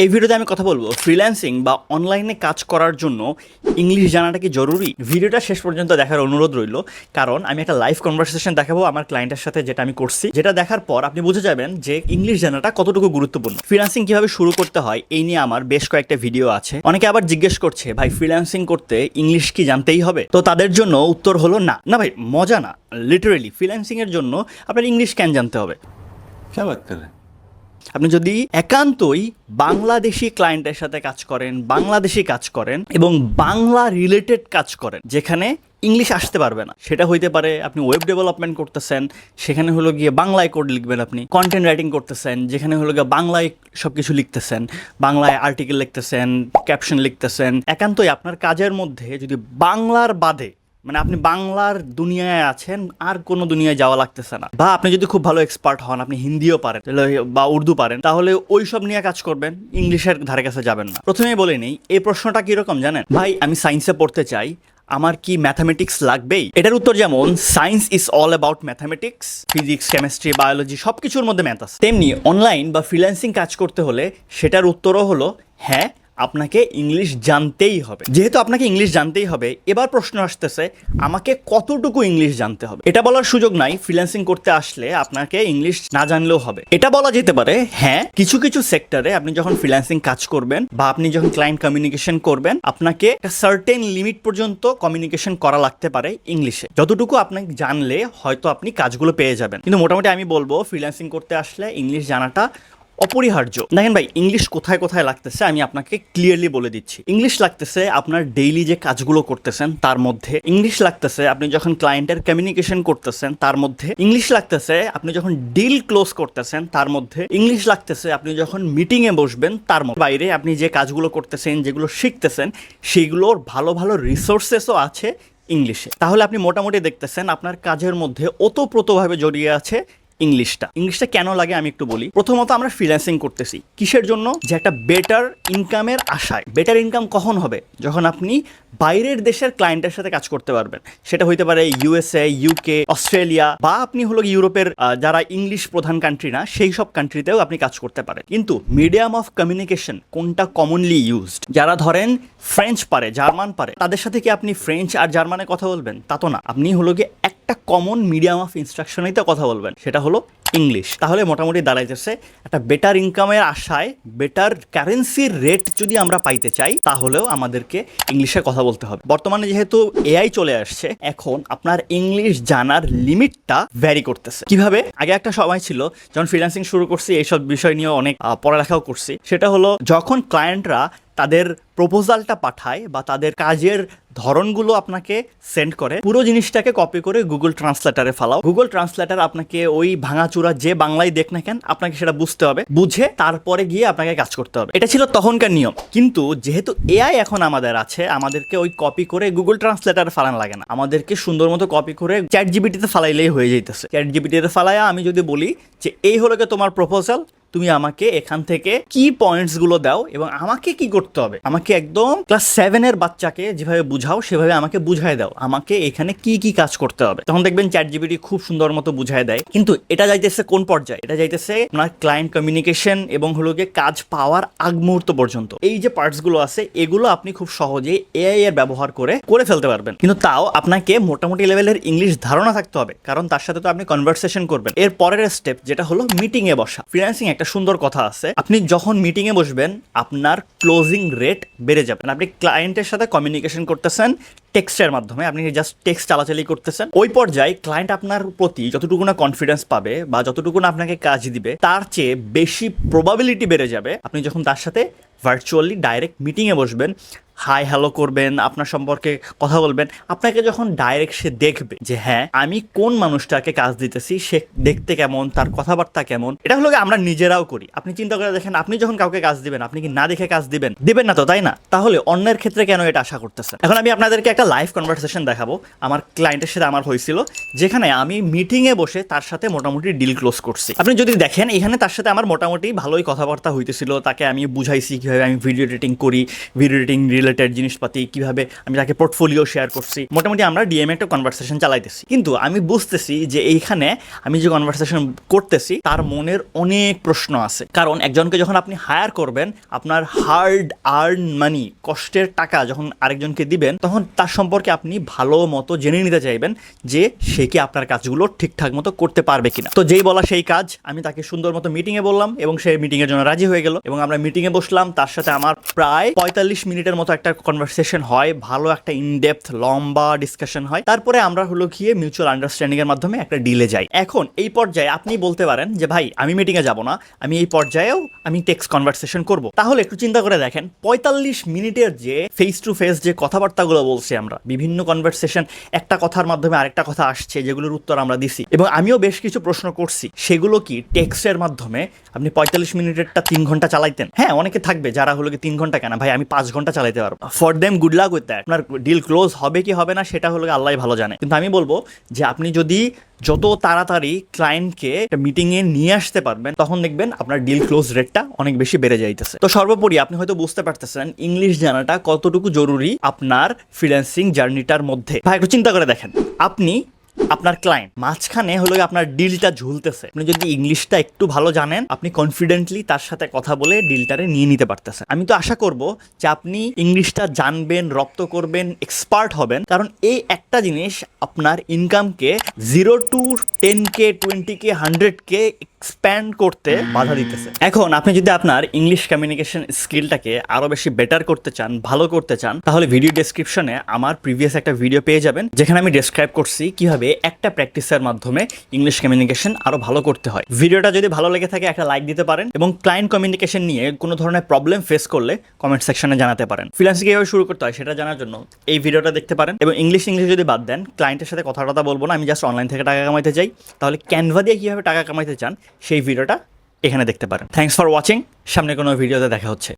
এই ভিডিওতে আমি কথা বলব ফ্রিল্যান্সিং বা অনলাইনে কাজ করার জন্য ইংলিশ জানাটা কি জরুরি? ভিডিওটা শেষ পর্যন্ত দেখার অনুরোধ রইল। কারণ আমি একটা লাইভ কনভারসেশন দেখাবো আমার ক্লায়েন্টের সাথে যেটা আমি করছি। যেটা দেখার পর আপনি বুঝে যাবেন যে ইংলিশ জানাটা কতটুকু গুরুত্বপূর্ণ। ফ্রিল্যান্সিং কীভাবে শুরু করতে হয় এই নিয়ে আমার বেশ কয়েকটা ভিডিও আছে। অনেকে আবার জিজ্ঞেস করছে, ভাই ফ্রিল্যান্সিং করতে ইংলিশ কি জানতেই হবে? তো তাদের জন্য উত্তর হলো, না। না ভাই, মজা না। লিটারেলি ফ্রিল্যান্সিং এর জন্য আপনার ইংলিশ কেন জানতে হবে? আপনি যদি একান্তই বাংলাদেশি ক্লায়েন্টের সাথে কাজ করেন, বাংলাদেশি কাজ করেন এবং বাংলা রিলেটেড কাজ করেন, যেখানে ইংলিশ আসতে পারবে না, সেটা হইতে পারে আপনি ওয়েব ডেভেলপমেন্ট করতেছেন, সেখানে হলো গিয়ে বাংলায় কোড লিখবেন আপনি কন্টেন্ট রাইটিং করতেছেন, যেখানে হলো গিয়ে বাংলায় সব কিছু লিখতেছেন, বাংলায় আর্টিকেল লিখতেছেন ক্যাপশন লিখতেছেন, একান্তই আপনার কাজের মধ্যে যদি বাংলার বাদে মানে আপনি বাংলার দুনিয়ায় আছেন, আর কোনো দুনিয়ায় যাওয়া লাগতেছে না। বা আপনি যদি খুব ভালো এক্সপার্ট হন, আপনি হিন্দিও পারেন বা উর্দু পারেন, তাহলে ওই সব নিয়ে কাজ করবেন, ইংলিশের ধারে কাছে যাবেন না। প্রথমেই বলে নেই, এই প্রশ্নটা কীরকম জানেন? ভাই, আমি সায়েন্সে পড়তে চাই, আমার কি ম্যাথামেটিক্স লাগবেই? এটার উত্তর যেমন science is all about mathematics physics chemistry biology সব কিছুর মধ্যে ম্যাথ আছে। তেমনি অনলাইন বা ফ্রিল্যান্সিং কাজ করতে হলে, সেটার উত্তরও হলো হ্যাঁ আপনাকে ইংলিশ জানতেই হবে। যেহেতু আপনাকে ইংলিশ জানতেই হবে, এবার প্রশ্ন আসতেছে, আমাকে কতটুকু ইংলিশ জানতে হবে? এটা বলার সুযোগ নাই ফ্রিল্যান্সিং করতে আসলে আপনাকে ইংলিশ না জানলেও হবে। এটা বলা যেতে পারে হ্যাঁ কিছু কিছু সেক্টরে আপনি যখন ফ্রিল্যান্সিং কাজ করবেন বা আপনি যখন ক্লায়েন্ট কমিউনিকেশন করবেন, আপনাকে সার্টেন লিমিট পর্যন্ত কমিউনিকেশন করা লাগতে পারে ইংলিশে যতটুকু আপনাকে জানলে হয়তো আপনি কাজগুলো পেয়ে যাবেন। কিন্তু মোটামুটি আমি বলব ফ্রিল্যান্সিং করতে আসলে ইংলিশ জানাটা অপরিহার্য। দেখেন ভাই ইংলিশ কোথায় কোথায় লাগতেছে আমি আপনাকে ক্লিয়ারলি বলে দিচ্ছি। ইংলিশ লাগতেছে আপনার ডেইলি যে কাজগুলো করতেছেন, তার মধ্যে ইংলিশ লাগতেছে আপনি যখন ক্লায়েন্টের কমিউনিকেশন করতেছেন, তার মধ্যে ইংলিশ লাগতেছে আপনি যখন ডিল ক্লোজ করতেছেন, তার মধ্যে ইংলিশ লাগতেছে আপনি যখন মিটিংয়ে বসবেন, তার মধ্যে বাইরে আপনি যে কাজগুলো করতেছেন, যেগুলো শিখতেছেন, সেগুলোর ভালো ভালো রিসোর্সেসও আছে ইংলিশে তাহলে আপনি মোটামুটি দেখতেছেন আপনার কাজের মধ্যে ওতপ্রোতভাবে জড়িয়ে আছে ইংলিশটা। ইংলিশটা কেন লাগে আমি একটু বলি। প্রথমত আমরা ফ্রিল্যান্সিং করতেছি। কিসের জন্য? যে একটা বেটার ইনকামের আশায়। বেটার ইনকাম কখন হবে? যখন আপনি বাইরের দেশের ক্লায়েন্টের সাথে কাজ করতে পারবেন। সেটা হইতে পারে ইউএসএ ইউকে অস্ট্রেলিয়া বা আপনি হলো ইউরোপের যারা ইংলিশ প্রধান কান্ট্রি না, সেই সব কান্ট্রিতেও আপনি কাজ করতে পারেন। কিন্তু মিডিয়াম অফ কমিউনিকেশন কোনটা কমনলি ইউজড যারা ধরেন ফ্রেঞ্চ পারে জার্মান পারে, তাদের সাথে কি আপনি ফ্রেঞ্চ আর জার্মানে কথা বলবেন? তা তো না। আপনি হলো গিয়ে একটা কমন মিডিয়াম অফ ইনস্ট্রাকশনেই তো কথা বলবেন, সেটা হলো ইংলিশ তাহলে মোটামুটি দাঁড়াইতেছে একটা বেটার ইনকামের আশায় বেটার কারেন্সির রেট যদি আমরা পাইতে চাই, তাহলেও আমাদেরকে ইংলিশে কথা বলতে হবে। বর্তমানে যেহেতু এআই চলে আসছে, এখন আপনার ইংলিশ জানার লিমিটটা ভ্যারি করতেছে। কীভাবে? আগে একটা সময় ছিল, যখন ফ্রিল্যান্সিং শুরু করছি, এইসব বিষয় নিয়ে অনেক পড়ালেখাও করছি। সেটা হলো, যখন ক্লায়েন্টরা তাদের প্রপোজালটা পাঠায় বা তাদের কাজের ধরনগুলো আপনাকে সেন্ড করে। পুরো জিনিসটাকে কপি করে গুগল ট্রান্সলেটারে ফালাও। গুগল ট্রান্সলেটার আপনাকে ওই ভাঙাচুরা যে বাংলায় দেখ না কেন, আপনাকে সেটা বুঝতে হবে। বুঝে তারপরে গিয়ে আপনাকে কাজ করতে হবে। এটা ছিল তখনকার নিয়ম। কিন্তু যেহেতু এআই এখন আমাদের আছে, আমাদেরকে ওই কপি করে গুগল ট্রান্সলেটার ফালান লাগে না। আমাদেরকে সুন্দর মতো কপি করে চ্যাট জিবিটিতে ফালাইলেই হয়ে যাইতেছে। চ্যাট জিবিটিতে ফালাইয়া আমি যদি বলি যে, এই হলো তোমার প্রপোজাল তুমি আমাকে এখান থেকে কি পয়েন্টসগুলো দাও এবং আমাকে কি করতে হবে? আমাকে একদম ক্লাস সেভেনের বাচ্চাকে যেভাবে বুঝাও, সেভাবে আমাকে বুঝাই দাও। আমাকে এখানে কি কি কাজ করতে হবে। তখন দেখবেন চ্যাট জিবিটি খুব সুন্দর মতো বুঝাই দেয়। কিন্তু এটা যাইতেছে কোন পর্যায়ে? এটা যাইতেছে আপনার ক্লায়েন্ট কমিউনিকেশন এবং হলো গিয়ে কাজ পাওয়ার আগ মুহূর্ত পর্যন্ত। এই যে পার্টসগুলো আছে, এগুলো আপনি খুব সহজেই এআই এর ব্যবহার করে করে ফেলতে পারবেন। কিন্তু তাও আপনাকে মোটামুটি লেভেলের ইংলিশ ধারণা থাকতে হবে। কারণ তার সাথে তো আপনি কনভারসেশন করবেন। এর পরের স্টেপ যেটা হলো মিটিং এ বসা। ফ্রিল্যান্সিং একটা সুন্দর কথা আছে। আপনি যখন মিটিংয়ে বসবেন, আপনার ক্লোজিং রেট বেড়ে যাবে। আপনি ক্লায়েন্টের সাথে কমিউনিকেশন করতেছেন টেক্সটের মাধ্যমে। আপনি জাস্ট টেক্সট চালাচালি করতেছেন। ওই পর্যায়ে ক্লায়েন্ট আপনার প্রতি যতটুকু না কনফিডেন্স পাবে বা যতটুকু না আপনাকে কাজ দিবে, তার চেয়ে বেশি প্রবাবিলিটি বেড়ে যাবে। আপনি যখন তার সাথে ভার্চুয়ালি ডাইরেক্ট মিটিংয়ে বসবেন হাই হ্যালো করবেন, আপনার সম্পর্কে কথা বলবেন, আপনাকে যখন ডাইরেক্ট সে দেখবে যে হ্যাঁ আমি কোন মানুষটাকে কাজ দিতেছি, সে দেখতে কেমন, তার কথাবার্তা কেমন, এটা হলো আমরা নিজেরাও করি। আপনি চিন্তা করে দেখেন, আপনি যখন কাউকে কাজ দিবেন, আপনি কি না দেখে কাজ দিবেন? দিবেন না তো, তাই না? তাহলে অন্যের ক্ষেত্রে কেন এটা আশা করতেছেন? এখন আমি আপনাদেরকে একটা লাইভ কনভারসেশন দেখাবো। আমার ক্লায়েন্টের সাথে আমার হয়েছিল, যেখানে আমি মিটিংয়ে বসে তার সাথে মোটামুটি ডিল ক্লোজ করছি। আপনি যদি দেখেন, এখানে তার সাথে আমার মোটামুটি ভালোই কথাবার্তা হইতেছিল, তাকে আমি বুঝাইছি কীভাবে আমি ভিডিও এডিটিং করি ভিডিও এডিটিং রিলেটেড জিনিসপাতি, কীভাবে আমি তাকে পোর্টফোলিও শেয়ার করছি। মোটামুটি আমরা ডিএম একটা কনভারসেশন চালাইতেছি। কিন্তু আমি বুঝতেছি যে এইখানে আমি যে কনভারসেশন করতেছি, তার মনের অনেক প্রশ্ন আছে। কারণ একজনকে যখন আপনি হায়ার করবেন, আপনার হার্ড আর্ন মানি কষ্টের টাকা যখন আরেকজনকে দিবেন, তখন তার সম্পর্কে আপনি ভালো মতো জেনে নিতে চাইবেন যে সে কি আপনার কাজগুলো ঠিকঠাক মতো করতে পারবে কিনা। তো যেই বলা সেই কাজ, আমি তাকে সুন্দর মতো মিটিংয়ে বললাম এবং সে মিটিংয়ের জন্য রাজি হয়ে গেল। এবং আমরা মিটিংয়ে বসলাম তার সাথে আমার প্রায় পঁয়তাল্লিশ মিনিটের মতো একটা কনভারসেশন হয়, ভালো একটা ইনডেপথ লম্বা ডিসকাশন হয়। তারপরে আমরা হলো গিয়ে মিউচুয়াল আন্ডারস্ট্যান্ডিং এর মাধ্যমে একটা ডিলে যাই। এখন এই পর্যায়ে আপনি বলতে পারেন যে, ভাই, আমি মিটিংয়ে যাব না, আমি এই পর্যায়েও আমি টেক্সট কনভারসেশন করব। তাহলে একটু চিন্তা করে দেখেন, পঁয়তাল্লিশ মিনিটের যে ফেস টু ফেস যে কথাবার্তাগুলো বলছি আমরা, বিভিন্ন কনভারসেশন একটা কথার মাধ্যমে আরেকটা কথা আসছে, যেগুলোর উত্তর আমরা দিছি, এবং আমিও বেশ কিছু প্রশ্ন করছি, সেগুলো কি টেক্সটের মাধ্যমে আপনি পঁয়তাল্লিশ মিনিটেরটা তিন ঘণ্টা চালাইতেন? হ্যাঁ অনেকে থাকবে যারা হলো কি তিন ঘণ্টা কেন, ভাই আমি পাঁচ ঘণ্টা চালাইতে পারব। For them good luck with that আপনার ডিল ক্লোজ হবে কি হবে না, সেটা হলো আল্লাহ ভালো জানে। কিন্তু আমি বলব যে আপনি যদি যত তাড়াতাড়ি ক্লায়েন্টকে একটা মিটিংয়ে নিয়ে আসতে পারবেন, তখন দেখবেন আপনার ডিল ক্লোজ রেটটা অনেক বেশি বেড়ে যাইতেছে। তো সর্বোপরি আপনি হয়তো বুঝতে পারতেছেন ইংলিশ জানাটা কতটুকু জরুরি আপনার ফ্রিল্যান্সিং জার্নিটার মধ্যে। ভাই, একটু চিন্তা করে দেখেন। আপনি আপনার ক্লায়েন্ট মাঝখানে হলো আপনার ডিলটা ঝুলতেছে। আপনি যদি ইংলিশটা একটু ভালো জানেন, আপনি কনফিডেন্টলি তার সাথে কথা বলে ডিলটারে নিয়ে নিতে পারতেছেন। আমি তো আশা করব যে আপনি ইংলিশটা জানবেন, রপ্ত করবেন এক্সপার্ট হবেন। কারণ এই একটা জিনিস আপনার ইনকামকে zero to ten K twenty K hundred K expand করতে বাধা দিতেছে। এখন আপনি যদি আপনার ইংলিশ কমিউনিকেশন স্কিলটাকে আরও বেশি বেটার করতে চান, ভালো করতে চান, তাহলে ভিডিও ডেসক্রিপশনে আমার প্রিভিয়াস একটা ভিডিও পেয়ে যাবেন, যেখানে আমি ডেসক্রাইব করছি কীভাবে একটা প্র্যাকটিসের মাধ্যমে ইংলিশ কমিউনিকেশন আরও ভালো করতে হয়। ভিডিওটা যদি ভালো লেগে থাকে, একটা লাইক দিতে পারেন এবং ক্লায়েন্ট কমিউনিকেশন নিয়ে কোনো ধরনের প্রবলেম ফেস করলে কমেন্ট সেকশনে জানাতে পারেন। ফ্রিল্যান্সিং কীভাবে শুরু করতে হয় সেটা জানার জন্য এই ভিডিওটা দেখতে পারেন এবং ইংলিশ ইংলিশ যদি বাদ দেন ক্লায়েন্টের সাথে কথা টথা বলব না, আমি জাস্ট অনলাইন থেকে টাকা কামাইতে চাই, তাহলে ক্যানভা দিয়ে কীভাবে টাকা কামাইতে চান সেই ভিডিওটা এখানে দেখতে পারেন। থ্যাংকস ফর ওয়াচিং সামনে কোনো ভিডিওতে দেখা হচ্ছে।